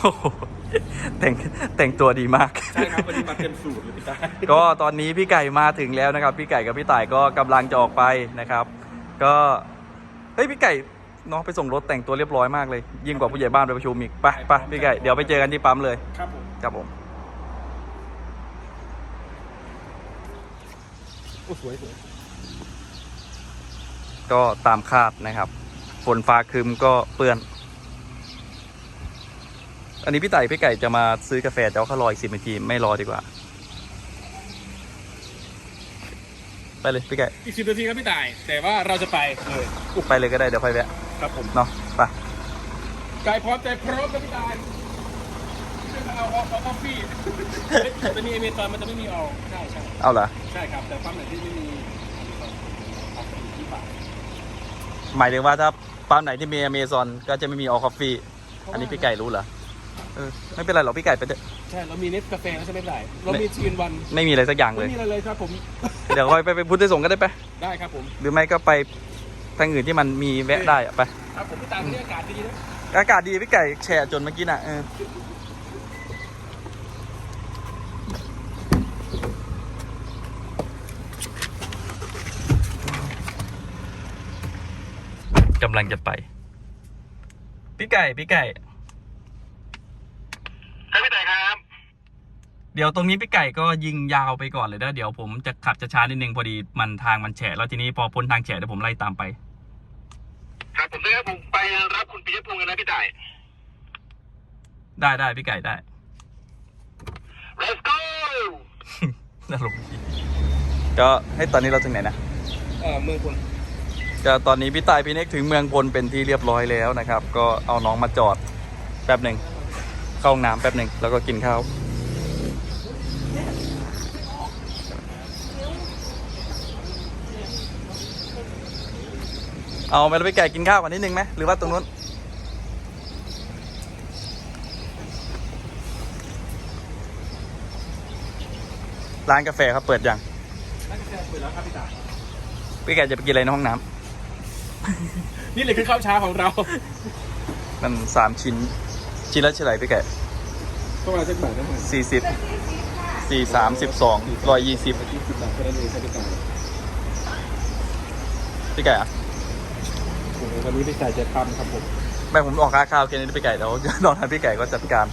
โอ้โหแต่งแต่งตัวดีมาก ใช่ครับวันนี้มาเต็มสูตรเลยพี่ตาก็ตอนนี้พี่ไก่มาถึงแล้วนะครับ พี่ไก่กับพี่ต่ายก็กำลังจะออกไปนะครับ ก็เฮ้ยพี่ไก่น้องไปส่งรถแต่งตัวเรียบร้อยมากเลยยิ่งกว่าผู้ใหญ่บ้านไปประชุมอีกไปไปพี่ไก่เดี๋ยวไปเจอกันที่ปั๊มเลยครับผม ครับผมโอ้สวยสวยก็ตามคาดนะครับฝนฟ้าครึมก็เปื้อน อันนี้พี่ไต่พี่ไก่จะมาซื้อกาแฟจะเอาเข้ารออีกสิบนาทีไม่รอดีกว่า ไปเลยพี่ไก่อีกสิบนาทีครับพี่ตาย แต่ว่าเราจะไปเลยไปเลยก็ได้เดี๋ยวค่อยแวะครับผมเนาะไปกายพร้อมใจพร้อมครับพี่ตายเอาเอาเอาคอฟฟี่เฮ้ยจะมีเอเมซอนมันจะไม่มีออกใช่ใช่เอาเหรอใช่ครับแต่ปั๊มไหนที่ไม่มีเอาไปที่ปากหมายถึงว่าถ้าปั๊มไหนที่มีอเมซอนก็จะไม่มีออคอฟฟี่อันนี้พี่ไก่รู้เหรอเออไม่เป็นไรหรอกพี่ไก่ไปเถอะใช่ เรามีเนสกาแฟแล้วใช่ไหมพี่ตายเรามีชีนวันไม่มีอะไรสักอย่างเลไม่ย มีอะไรเลยครับผม เดี๋ยวค่อยไปไปพุทธส่งฆ์ก็ได้ไป ได้ครับผม หรือไม่ก็ไปทางอื่นที่มันมีแวะได้อะไป ครับผมพี่ตายวันนี้อากาศดีนะอากาศดีพี่ไก่แฉะจนเมื่อกี้น่ะเออากำลังจะไป พี่ไก่ พี่ไก่ ครับพี่ตายครับ เดี๋ยวตรงนี้พี่ไก่ก็ยิงยาวไปก่อนเลยนะเดี๋ยวผมจะขับจะช้านิดนึงพอดีมันทางมันแฉะแล้วทีนี้พอพ้นทางแฉะเดี๋ยวผมไล่ตามไป ครับผมได้ครับผมไปรับคุณปิยพงศ์กันนะพี่ตาย ได้ได้พี่ไก่ได้ let's go น่าลงดีก็ให้ตอนนี้เราถึงไหนนะเอ่อเมืองพลก็ตอนนี้พี่ตายพี่เน็กถึงเมืองพลเป็นที่เรียบร้อยแล้วนะครับ ก็เอาน้องมาจอดแป๊บหนึ่งเข้าห้องน้ำแป๊บหนึ่งแล้วก็กินข้าว เอาไปแล้วไปไก่กินข้าวกันนิดนึงไหมหรือว่าตรงนู้น ร้านกาแฟครับเปิดยังร้านกาแฟเปิดแล้วครับพี่ตายพี่ไก่จะไปกินอะไรในห้องน้นี่เลยคือข้าวเช้าของเราำมันสามชิ้น ชิ้นละเท่าไหร่พี่ไก่พวกเราจะบอกได้ไหมสี่สิบสี่สามสิบสองร้อยยี่สิบยี่สิบบาทแค่นั้นเองครับพี่ตายพี่ไก่อะโอ้โห วันนี้พี่ตายจะทำครับผมแม่ผมออกค่าข้าวแค่นี้พี่ไก่แล้วนอกนั้นพี่ไก่ก็จัดการ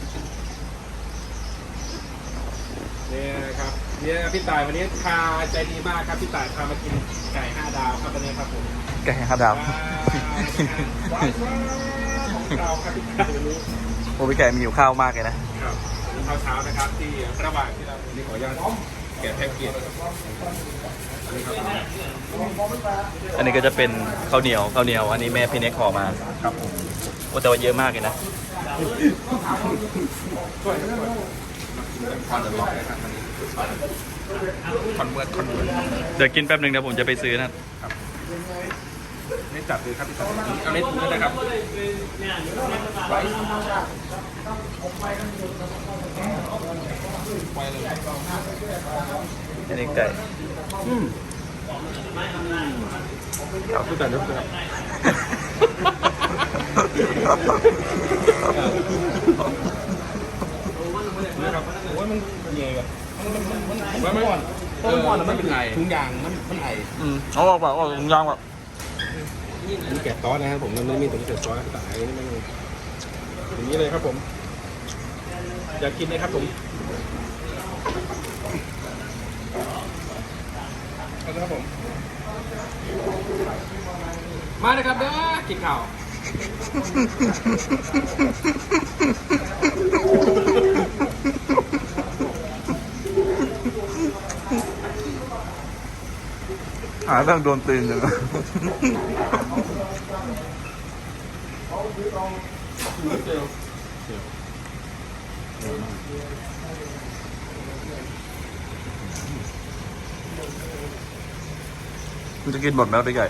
เนี่ยครับเนี่ยพี่ตายวันนี้พาใจดีมากครับพี่ตายพามากินไก่ห้าดาวครับวันนี้ครับผมไก่ห้าดาวว้าวว้าวของเราครับพี่ตายวันนี้โอ้พี่ไก่มีอยู่ข้าวมากเลยนะครับวันนี้ข้าวเช้านะครับที่ระหว่างที่เรานี่ขออนุญาตแกะแพ็กเกจนี่ครับ อันนี้ก็จะเป็นข้าวเหนียวข้าวเหนียว อันนี้แม่พี่เน็กห่อมาครับผมโอ้แต่ว่าเยอะมากเลยนะคอนเวิร์ตคอนเวิร์ตเดี๋ยวกินแป๊บหนึ่งเดี๋ยวผมจะไปซื้อนะไม่จับเลยครับพี่ตายเอาเล็กด้วยนะครับไปเลย อันนี้ไก่อืมครับพี่ตายยกเลยครับนะครับโอ้ยมันเย่แบบมันมันมันมันต้นก่อนมันเป็นไอทุงยางมันมันไออืมเอาออกมาออกยางแบบอันนี้แกะซอสนะครับผมมันไม่มีถุงแกะซอสแต่อันนี้มันอย่างนี้เลยครับผม อยากกินเลยครับผมเอาละ ครับผม มาเลยครับเด้อกินข้าวหาเรื่องโดนตีนอยู่นะ มันจะกินหมดไหมพี่ไก่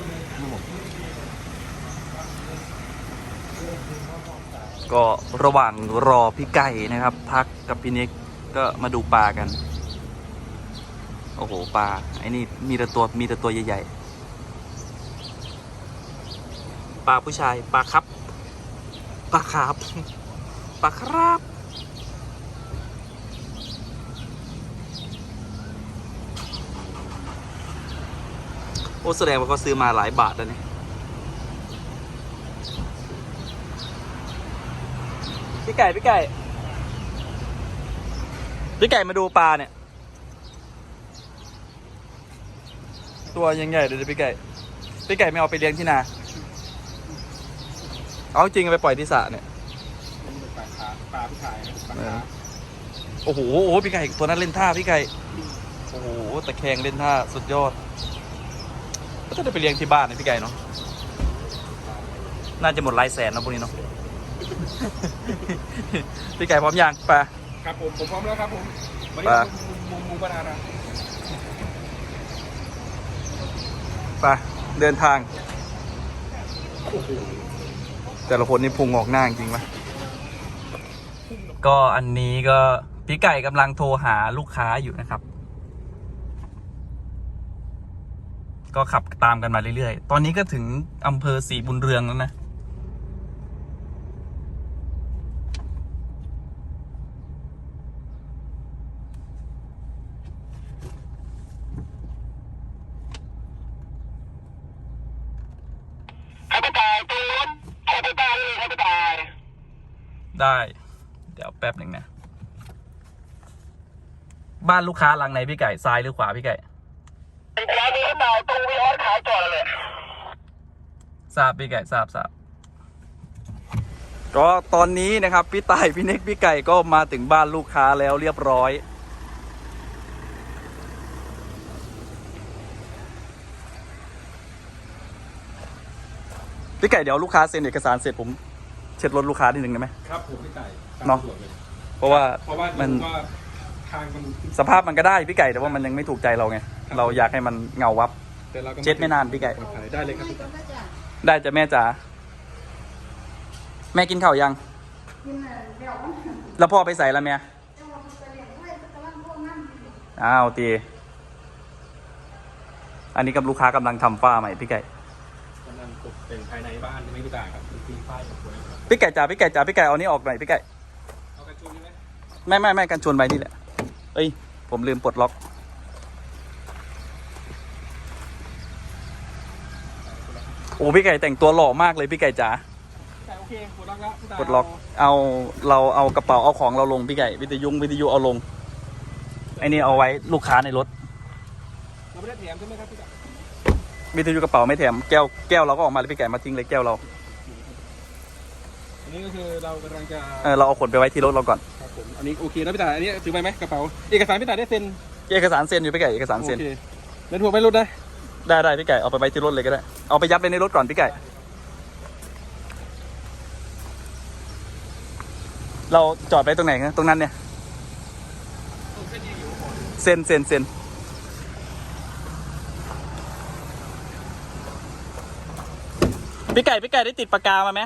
ก็ระหว่างรอพี่ไก่นะครับ พักกับพี่นิกก็มาดูปลากัน โอ้โหปลาไอ้นี่มีแต่ตัวมีแต่ตัวใหญ่ๆปลาผู้ชายปลาครับปลาครับปลาครับ อ้แสดงว่าเขาซื้อมาหลายบาทแล้วเนี่ยพี่ไก่พี่ไก่พี่ไก่มาดูปลาเนี่ย ตัวยังใหญ่เลยนะพี่ไก่พี่ไก่ไม่เอาไปเลี้ยงที่นา เอาจริงเอาไปปล่อยที่สระเนี่ยมันเป็นปลาคาปลาผู้ชายนะปลาเอคาอโอ้โหโอ้โห พี่ไก่ตัวนั้นเล่นท่าพี่ไก่ โอ้โห ตะแคงเล่นท่าสุดยอด ก็จะได้ไปเลี้ยงที่บ้านนะพี่ไก่เนาะ น่าจะหมดหลายแสนเนาะพวกนี้เนาะ พี่ไก่พร้อมยังไป ครับผมผมพร้อมแล้วครับผมวันปนี้ลามุมมุมบานานะไปเดินทาง แต่ละคนนี่พุงออกหน้าจริงปะก็อันนี้ก็พี่ไก่กำลังโทรหาลูกค้าอยู่นะครับ ก็ขับตามกันมาเรื่อยๆ ตอนนี้ก็ถึงอำเภอศรีบุญเรืองแล้วนะให้ไปตายตูนให้ไปตายให้ไปตายได้ เดี๋ยวแป๊บหนึ่งนะ บ้านลูกค้าหลังไหนพี่ไก่ ซ้ายหรือขวาพี่ไก่ นขวามือให้ตายตูวีออสขายจอดเลยทราบพี่ไก่ทราบทราบก็ตอนนี้นะครับ พี่ต่ายพี่เน็กพี่ไก่ก็มาถึงบ้านลูกค้าแล้วเรียบร้อย พี่ไก่เดี๋ยวลูกค้าเซ็นเอกสารเสร็จผม เช็ดรถลูกค้านิดนึงได้ไหมครับผมพี่ไก่ตามเนาะเลยเพราะว่าเพราะว่ามันก็ ทางมัน สภาพมันก็ได้พี่ไก่แต่ว่ามันยังไม่ถูกใจเราไงเราอยากให้มันเงาวับ แต่เราก็เช็ดไม่นานพี่ไก่ ปลอดภัยได้เลยครับพี่ไก่ ได้จะแม่จ๋าแม่กินข้าวยัง แล้วพ่อไปใส่ละแม่อ้าวตีอันนี้กับลูกค้ากำลังทำฝ้าใหม่พี่ไก่ กำลังตกแต่งภายในบ้านไม่พี่ไก่ครับตีป้ายสวยๆครับพี่ไก่จ๋าพี่ไก่จ๋าพี่ไก่เอานี้ออกหน่อยพี่ไก่ เอากระชุนไหมไม่ไม่ไม่กันชวนไปนี่แหละ เอ้ย ผมลืมปลดล็อก โอ้พี่ไก่แต่งตัวหล่อมากเลยพี่ไก่จ๋าแต่โอเคปลดล็อกแล้วพี่ไปลดล็อกเอาเราเอากระเป๋าเอาของเราลงพี่ไก่วิทยุวิทยุเอาลงไอ้นี่เอาไว้ลูกค้าในรถเราไม่ได้แถมใช่ไหมครับพี่ไก่วิทยุกระเป๋าไม่แถมแก้วแก้วเราก็ออกมาเลยพี่ไก่มาทิ้งเลยแก้วเราอันนี้ก็คือเรากำลังจะเออเราเอาขนไปไว้ที่รถเราก่อนครับผม อันนี้โอเคนะพี่ไก่อันนี้ถือไปไหมกระเป๋าเอกสารพี่ไก่ได้เซ็นเอกสารเซ็นอยู่พี่ไก่เอกสารโอเซ็นเคแล้วถูกไม่รุดได้ได้ได้พี่ไก่เอาไปไว้ที่รถเลยก็ได้ เอาไปยัดไว้ในรถก่อนพี่ไก่ เราจอดไว้ตรงไหนนะตรงนั้นเนี่ยเซ็นเซ็นเซ็นพี่ไก่พี่ไก่ได้ติดปากกามาไหม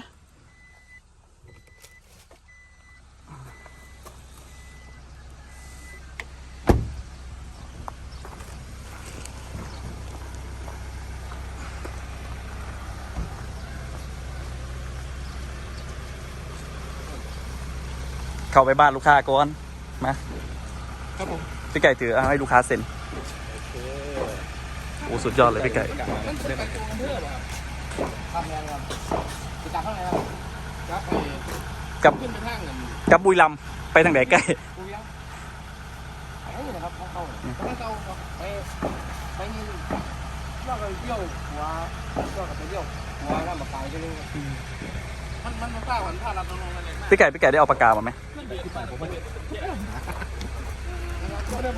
เข้าไปบ้านลูกค้าก่อนมาครับผมพี่ไก่ถือเอาให้ลูกค้าเซ็นโอ้สุดยอดเลยพี่ไก่ได้ไหมทำงานครับไปตามข้างในครับครับไปกับขึ้นไปทางกันกับบุรีรัมย์ไปทางไหนใกล้กูยังไอ้นี่นะครับเข้าเข้าเข้าเข้าไปไปนี่ว่าไปเที่ยวหัวก็ไปเที่ยวหัวว่ามาขายก็เลยมันมันมันกล้าหันท่ารับตรงๆกันเลยพี่ไก่พี่ไก่ได้เอาปากกามาไหม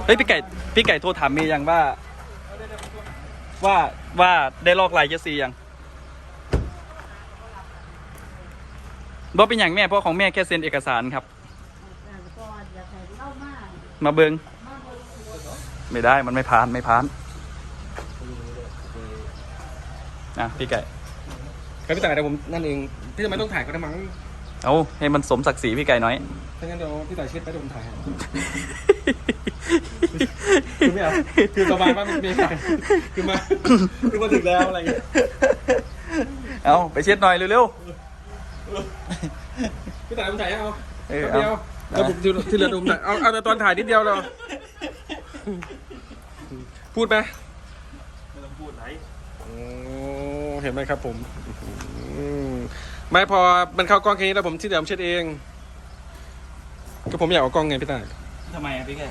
เฮ้ยพี่ไก่พี่ไก่โทรถามเมย์ยังว่า ว่าว่าได้ลอกลายเจสซียังบอกเป็นอย่างแม่เพราะของแม่แค่เซ็นเอกสารครับ มาเบิงไม่ได้มันไม่ผ่านไม่ผ่านอะพี่ไก่ครับพี่ต่ายเดี๋ยวผมนั่นเองพี่ทำไมต้องถ่ายก็ได้มั้ง เอาให้มันสมศักดิ์ศรีพี่ไก่น้อย ถ้างั้นเดี๋ยวพี่ต่ายเช็ดไปเดี๋ยวผมถ่ายให้คือไม่เอาคือสบายมากมีถ่ายคือมาคือมาถึงแล้วอะไรอย่างเงี้ยเอาไปเช็ดหน่อยเร็วพี่ต่ายผมถ่ายให้เอาๆเออแป๊บเอาเดียวแล้วผมที่เหลือผมถ่ายเอาเอาแต่ตอนถ่ายนิดเดียวเลยพูดไหมไม่ต้องพูดไหนเห็นไหมครับผมอืม ไม่พอมันเข้ากล้องแค่นี้แล้วผมที่เดิมเช็ดเอง ก็ผมอยากเอากล้องไงพี่ตายทำไมอะพี่ไก่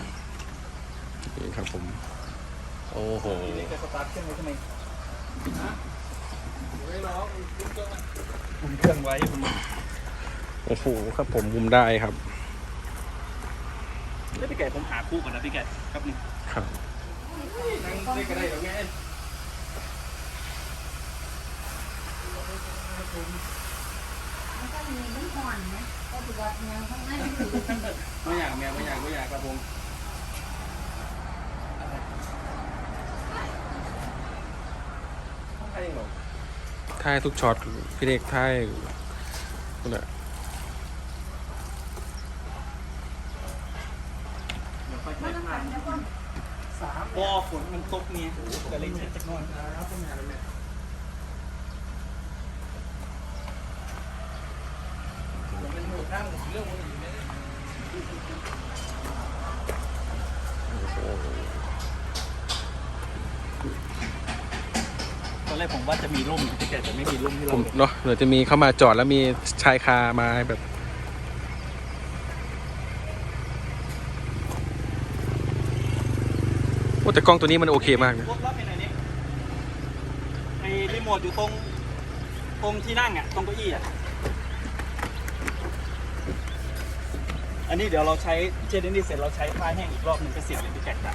นี่ครับผม โอ้โห นี่จะสตาร์ทเครื่องไว้ทำไมอุ่นเครื่องไว้ผมโอ้โหครับผมมุมได้ครับเฮ้ยพี่ไก่ผมหาคู่ก่อนนะพี่ไก่ครับนึงครับนั่งได้ก็ได้หรอไงมัน ไม่อยากแมวไม่อยากไม่อยากครับผมใช่หรอถ่ายทุกช็อตพี่เด็กถ่ายนั่นแหละมันน้ำห่อนแล้วก็สามบอฝนมันตกเนี่ยก็เลยเช็ดจากนอนครับเป็นงานเลยเป็นหมดข้างเรื่องมันอยู่เนี่ย ตอนแรกผมว่าจะมีร่มนะพี่แกแต่ไม่มีร่มให้ผเรามเนาะเดี๋ยวจะมีเข้ามาจอดแล้วมีชายคามาแบบ โอ้แต่กล้องตัวนี้มันโอเคมากนะ รถรับไปไหนเนี่ยไอ้รีโมทอยู่ตรง ตรงที่นั่งอะ ตรงเก้าอี้อะ อันนี้เดี๋ยวเราใช้เจนนี่เสร็จเราใช้ผ้าแห้งอีกรอบหนึ่งก็เสร็จเลยพี่แกจ้ะ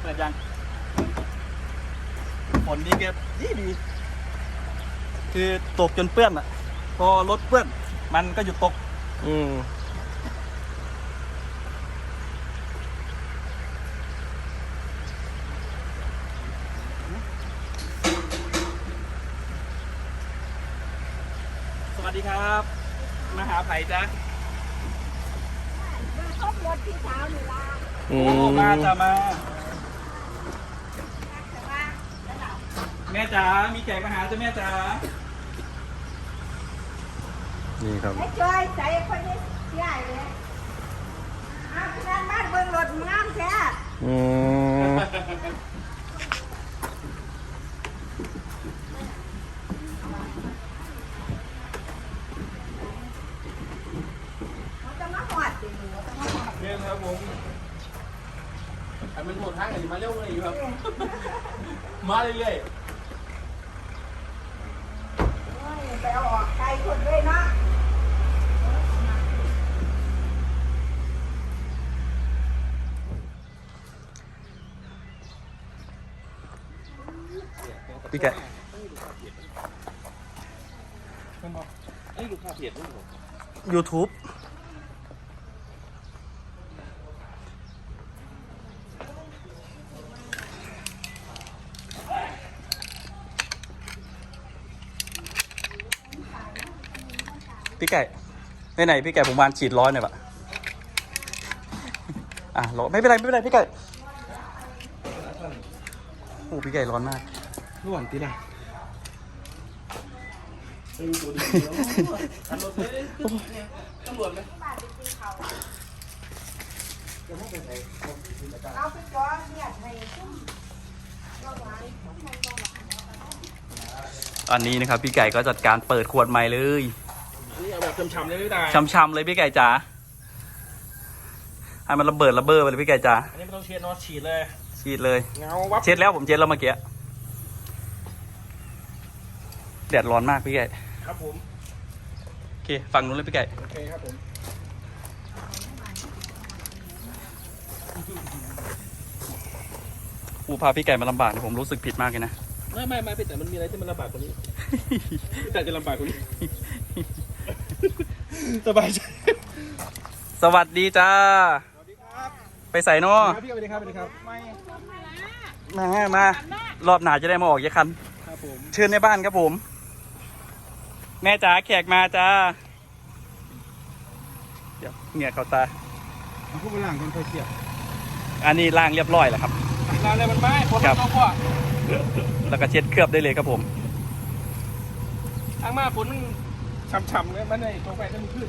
เปิดยังฝนดีเก็บดีดี คือตกจนเปื้อนอะ พอรถเปื้อน มันก็หยุดตก อืม ดีครับ มาหาไผ่จ้ะมันครบรถที่เช้านี่ล่ะอืโอ้มมาจ้ะมา แต่ว่าแล้วเราแม่จ๋า มีแขกมาหาจ้ะแม่จ๋า นี่ครับ ไอ้จอยใส่คนนี้ใหญ่เลยอ้าวพี่นั่นบ้านเบิ่งรถงามแท้อืม มันจะมาหอดสิหนูจะมาหอด เรียนครับผมอันมันหมดทางกันมาเร็วเลยอยู่ครับ มาเรื่อยโอ้ยไปเอาออกไกลคนด้วยเนาะพี่แกอันนี้ พเพจด้วย YouTube พี่ไก่ไหนๆพี่ไก่ผมวานฉีดร้อนหน่อยปะอะร้อนไม่เป็นไรไม่เป็นไรพี่ไก่โอ้พี่ไก่ร้อนมากระหว่างที่ไหนเอาไปก่อนเนี่ยให้ซุ่มก็หวานอันนี้นะครับ พี่ไก่ก็จัดการเปิดขวดใหม่เลย นี่เอาแบบช้ำๆเลยพี่ตายช้ำๆเลยพี่ไก่จ๋าให้มันระเบิดระเบ้อไปเลยพี่ไก่จ๋าอันนี้ไม่ต้องเช็ดเนอะฉีดเลย ฉีดเลยเงาวับเช็ดแล้วผมเช็ดแล้วเมื่อกี้แดดร้อนมากพี่ไก่ครับผมโอเคฝั่งนู้นเลยพี่ไก่โอเคครับผมอูพาพี่ไก่มาลำบากเนี่ยผมรู้สึกผิดมากเลยนะ ไม่ไม่ไม่แต่มันมีอะไรที่มันลำบากกว่านี้ แต่จะลำบากกว่านี้ สบายใจสวัสดีจ้าสวัสดีครับไปใส่นอครับพี่สวัสดีครับสวัสดีครับมา มา รอบหนาจะได้มาออกยาคัน ครับผมเชิญในบ้านครับผม แม่จ๋าแขกมาจ้า เดี๋ยวเหงื่อเข้าตา เอาผู้บริหารคนเคยเกี่ยวอันนี้ล้างเรียบร้อยแล้วครับงานอะไรมันไม่คนครัมันบก็กว่าแล้วก็เช็ดเคลือบได้เลยครับผม ทางมาฝน ช่ำๆเลยมันในตัวไปถ้ามันขึ้น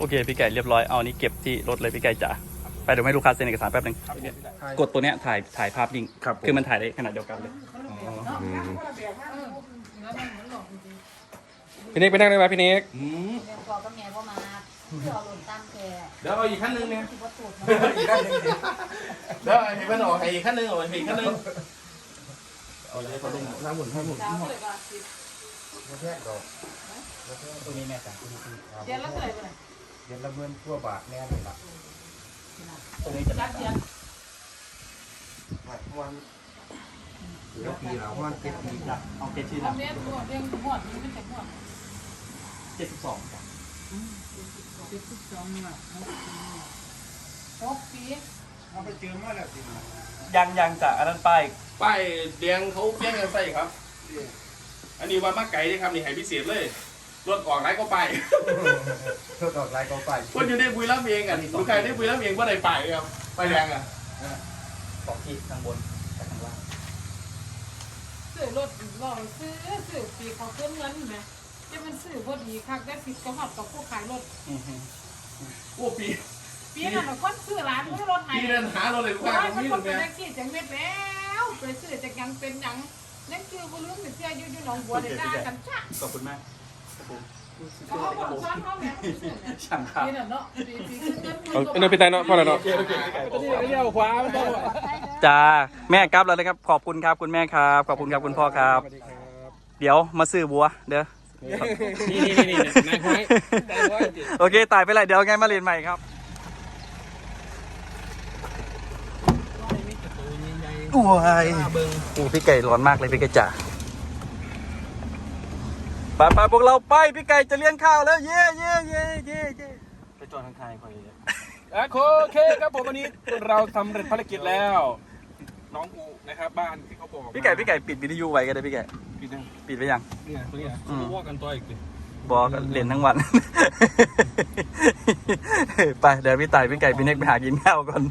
โอเค พี่ไก่เรียบร้อย เอานี้เก็บที่รถเลยพี่ไก่จ๋า ไปเดี๋ยวให้ลูกค้าเซ็นเอกสารแป๊บนึง กดตัวเนี้ยถ่ายถ่ายภาพนิ่ง คือมันถ่ายได้ขนาดเดียวกันเลย พี่เน็กไปนั่งได้ไหมพี่เน็กเดี๋ยวพอก็แม่ก็มาเดี๋ยวเอาลงตั้มแกเดี๋ยวเอาอีกขั้นหนึ่งเนี่ยที่ว่าตูดอีกขั้นหนึ่งเดี๋ยวให้มันออกให้อีกขั้นหนึ่งออกให้อีกขั้นหนึ่งตัวนี้แม่จ๋าเดี๋ยวแล้วเท่าไหร่ไปไหนเดือนละเมื่นทั่วบาทแน่เลยล่ะตัวนี้จะรักเดือนวัน เดี๋ยวปีละวันเจ็ดปีละเอาเกชื่อทำนะเนี้ยตัวเรียงหมดนี่มันจะหมดเจ็ดสิบสองครับสิบสองหน่ะหกปีเอาไปเจอมาแล้วสิยังยังจากอันนั้นป้ายป้ายแดงเขาแย่งกันใส่ครับ อันนี้ว่ามาไก่เลยครับนี่ให้พิเศษเลยรถออกไรก็ไปเท่ากับไรก็ไปคนอยู่ในบุรีรัมย์เองอะลูกใครได้บุรีรัมย์เองว่าได้ไปครับไปแดงอะสองที่ข้างบนกับข้างล่าง ซื้อรถบอกซื้อซื้อปีเขาขึ้นเงินไหมจะมันซื้อพอดีคักได้สิบก็หอดกับผู้ขายรถอือฮึโอ้ปีปีนั้นมันคนซื้อร้านซื้อรถไทยปีเดินหารถเลยลูกโอ้ค้ายตรงมันนี้คตรนงเป็นเนี้ยแท็กซี่จังเม็ดแล้วไปซื้อจากยังเป็นยังนั่นคือบุรุษเสียอยู่อยู่หนองบัวเดี๋ยวด่ากันจ้ะขอบคุณมากครับผมเขาบอกซ้อนเขาแม่ช่างครับปีนั้นเนาะปีปีขึ้นเงินเอาเอาเดินไปไตเนาะพ่อแล้วเนาะเรียวขวามันต้อง จ้าแม่ครับแล้วนะครับ ขอบคุณครับคุณแม่ครับ ขอบคุณครับคุณพ่อครับเดี๋ยวมาซื้อบัว เด้อ นี่นี่นี่นี่นายห้อยนายห้อยโอเคตายไปเลยเดี๋ยวไงมาเรียนใหม่ครับโอ้ยโอ้พี่ไก่ร้อนมากเลยพี่ไก่จ๋าไปไปพวกเราไปพี่ไก่จะเลี้ยงข้าวแล้ว เย่เย่เย่เย่เย่ไปจอดข้างๆพอดีอะโอเคครับผมวันนี้เราทำเร็จภารกิจแล้ว น้องอูนะครับ บ้านที่เขาบอกพี่ไก่พี่ไก่ปิดวิทยุไว้ก็ได้พี่ไก่ปิดยังปิดไปยังเนี่ยตัวเนี้ยอืมเขาว่ากันตัวอีกดิบอกเรียนทั้งวัน ไปเดี๋ยวพี่ไต่พี่ไก่พี่เน็กไปหากินข้าวก่อน